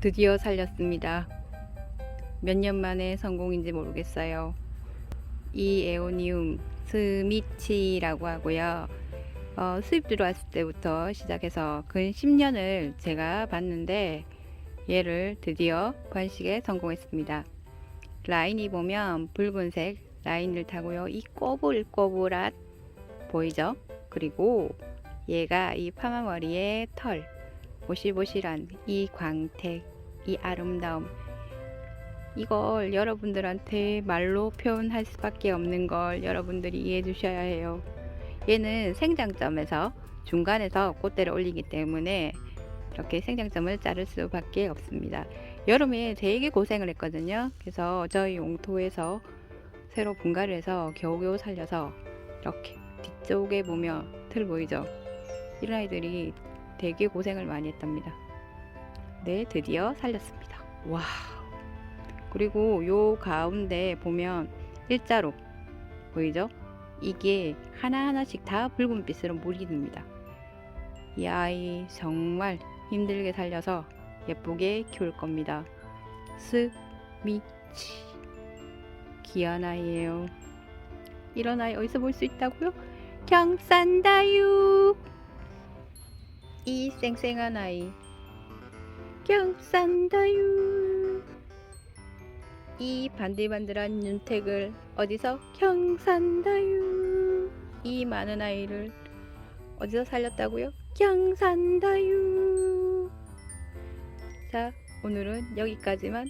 드디어 살렸습니다. 몇 년 만에 성공인지 모르겠어요. 이 에오니움 스미치라고 하고요. 어, 수입 들어왔을 때부터 시작해서 근 10년을 제가 봤는데 얘를 드디어 번식에 성공했습니다. 라인이 보면 붉은색 라인을 타고요. 이 꼬불꼬불한 보이죠? 그리고 얘가 이 파마머리의 털, 보실보실한 이 광택, 이 아름다움. 이걸 여러분들한테 말로 표현할 수밖에 없는 걸 여러분들이 이해해 주셔야 해요. 얘는 생장점에서 중간에서 꽃대를 올리기 때문에 이렇게 생장점을 자를 수밖에 없습니다. 여름에 되게 고생을 했거든요. 그래서 저희 용토에서 새로 분갈이 해서 겨우겨우 살려서 이렇게 뒤쪽에 보면 틀 보이죠? 이런 아이들이 되게 고생을 많이 했답니다. 네, 드디어 살렸습니다. 와. 그리고 요 가운데 보면 일자로 보이죠? 이게 하나하나씩 다 붉은빛으로 물이 듭니다. 이 아이 정말 힘들게 살려서 예쁘게 키울 겁니다. 스미치 귀한 아이예요. 이런 아이 어디서 볼 수 있다고요? 경산다유 이 쌩쌩한 아이. 경산다유 이 반들반들한 윤택을 어디서 경산다유 이 많은 아이를 어디서 살렸다고요? 경산다유 자 오늘은 여기까지만